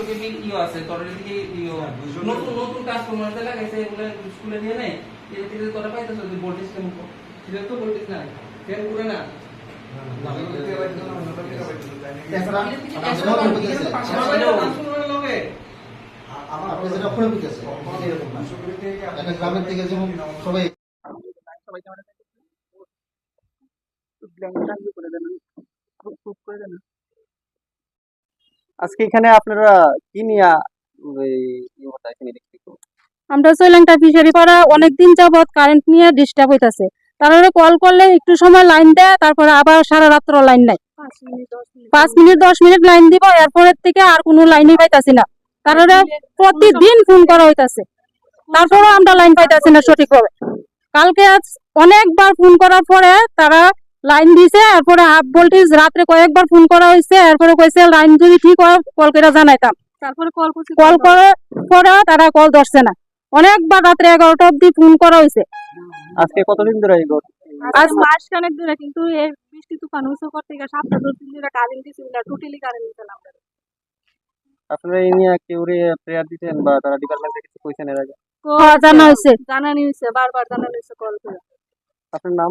দুইশো কেবি ইও আছে তোর এদিকে ইও নতুন নতুন ট্রান্সফরমার লাগাইছে এগুলো স্কুলে নিয়ে নেয় এটা থেকে তোরা পাইতেছ যে ভোল্টেজ কেমন সেটা তো ভোল্টেজ না ফ্যান করে না। একশো আপনার টাকা, যেটা এটা তো পাঁচশো অক্ষুণ্ণ টাকা আজকে এখানে আপনারা কি নিয়ে আমরা সোলাংটা ফিশারি পাড়া অনেকদিন যাবত কারেন্ট নিয়ে ডিস্টার্ব হইতাছে। তারপরে কল করলে একটু সময় লাইন দেয় তারপরে আবার সারা রাত্র লাইন নাই পাঁচ মিনিট দশ মিনিট। লাইন দিব এরপরের থেকে আর কোনো লাইনই পাইতাছি না। তারপরে প্রতিদিন ফোন করা হইতাছে। তারপরে আমরা লাইন পাইতাছি না সঠিকভাবে। কালকে আজ অনেকবার ফোন করার পরে তারা লাইন দিছে এরপরে হাফ ভোল্টেজ রাত্রে কয়েকবার ফোন করা হয়েছে এরপরে কইছে লাইন যদি ঠিক হয় কল করে জানাইতাম। তারপরে কল করছি কল করে পরে তারা কল ধরছে না। অনেকবার রাত্রে এগারোটা অব্দি ফোন করা হয়েছে আজকে কতদিন ধরে এই ঘর আজ মাস খানেক ধরে কিন্তু এই বৃষ্টি তুফান করতে গিয়ে দশ দিন ধরে কারেন্ট দিছিল না টোটালি কারেন্ট দিছিল না আমাদের। আপনারা এই নিয়ে কেউ প্রেয়ার দিতেন বা তারা ডিপার্টমেন্ট থেকে কিছু কইছেন এর আগে? হ্যাঁ, জানা হয়েছে জানানি হয়েছে বারবার জানানি হয়েছে কল করে। আপনার নাম?